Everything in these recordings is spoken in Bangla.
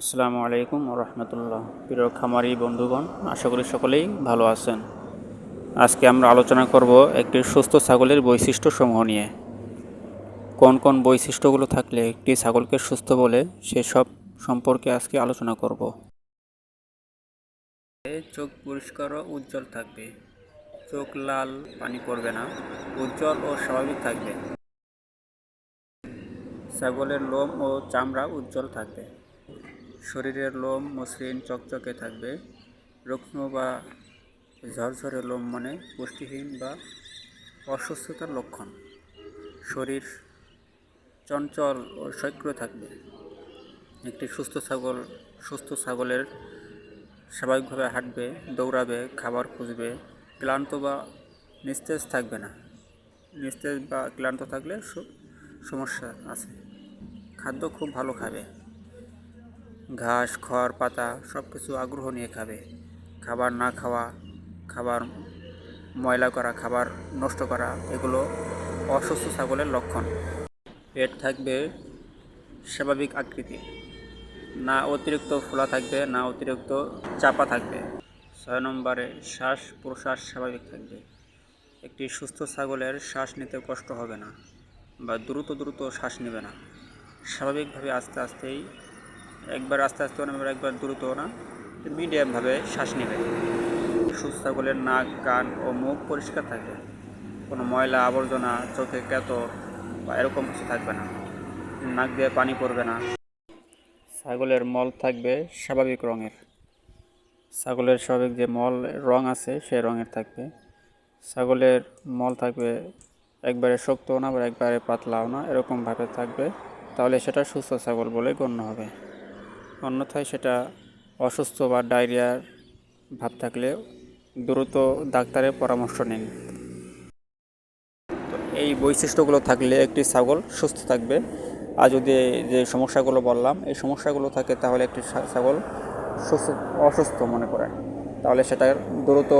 আসসালামু আলাইকুম রহমতুল্লাহ প্রিয় খামারি বন্ধুগণ, আশা করি সকলেই ভালো আছেন। আজকে আমরা আলোচনা করব একটি সুস্থ ছাগলের বৈশিষ্ট্য সমূহ নিয়ে। কোন কোন বৈশিষ্ট্যগুলো থাকলে একটি ছাগলকে সুস্থ বলে সেসব সম্পর্কে আজকে আলোচনা করব। চোখ পরিষ্কার ও উজ্জ্বল থাকবে। চোখ লাল, পানি পড়বে না, উজ্জ্বল ও স্বাভাবিক থাকবে। ছাগলের লোম ও চামড়া উজ্জ্বল থাকবে। শরীরের লোম মসৃণ চকচকে থাকবে। রুগ্ন বা ঝরঝরে লোম মানে পুষ্টিহীন বা অসুস্থতার লক্ষণ। শরীর চঞ্চল ও সক্রিয় থাকবে। একটি সুস্থ ছাগল, সুস্থ ছাগলের স্বাভাবিকভাবে হাঁটবে, দৌড়াবে, খাবার খুঁজবে, ক্লান্ত বা নিস্তেজ থাকবে না। নিস্তেজ বা ক্লান্ত থাকলে সমস্যা আছে। খাদ্য খুব ভালো খাবে। ঘাস, খড়, পাতা সব কিছু আগ্রহ নিয়ে খাবে। খাবার না খাওয়া, খাবার ময়লা করা, খাবার নষ্ট করা, এগুলো অসুস্থ ছাগলের লক্ষণ। পেট থাকবে স্বাভাবিক আকৃতি না অতিরিক্ত ফোলা থাকবে, না অতিরিক্ত চাপা থাকবে। ছয় নম্বরে শ্বাস প্রশ্বাস স্বাভাবিক থাকবে। একটি সুস্থ ছাগলের শ্বাস নিতে কষ্ট হবে না বা দ্রুত দ্রুত শ্বাস নেবে না। স্বাভাবিকভাবে আস্তে আস্তেই একবার আস্তে আস্তে না এবার একবার দ্রুত না মিডিয়ামভাবে শ্বাস নেবে। সুস্থ ছাগলের নাক, কান ও মুখ পরিষ্কার থাকবে কোনো ময়লা আবর্জনা, চোখে ক্যাতর বা এরকম কিছু থাকবে না। নাক দিয়ে পানি পড়বে না। ছাগলের মল থাকবে স্বাভাবিক রঙের। ছাগলের স্বাভাবিক যে মল, রং আছে সে রঙের থাকবে। ছাগলের মল থাকবে একবারে শক্তও না বা একবারে পাতলাও না এরকমভাবে থাকবে। তাহলে সেটা সুস্থ ছাগল বলে গণ্য হবে। অন্যথায় সেটা অসুস্থ বা ডায়রিয়ার ভাব থাকলে দ্রুত ডাক্তারের পরামর্শ নিন। এই বৈশিষ্ট্যগুলো থাকলে একটি ছাগল সুস্থ থাকবে। আর যদি যে সমস্যাগুলো বললাম, এই সমস্যাগুলো থাকে তাহলে একটি ছাগল সুস্থ, অসুস্থ মনে করেন। তাহলে সেটার দ্রুত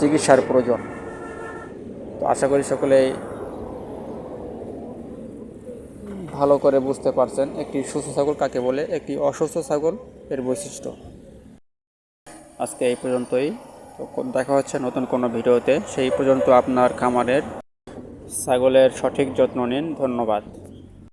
চিকিৎসার প্রয়োজন। তো আশা করি সকলেই ভালো করে বুঝতে পারছেন একটি সুস্থ ছাগল কাকে বলে, একটি অসুস্থ ছাগল এর বৈশিষ্ট্য। আজকে এই পর্যন্তই। দেখা হচ্ছে নতুন কোনো ভিডিওতে। সেই পর্যন্ত আপনার খামারের ছাগলের সঠিক যত্ন নিন। ধন্যবাদ।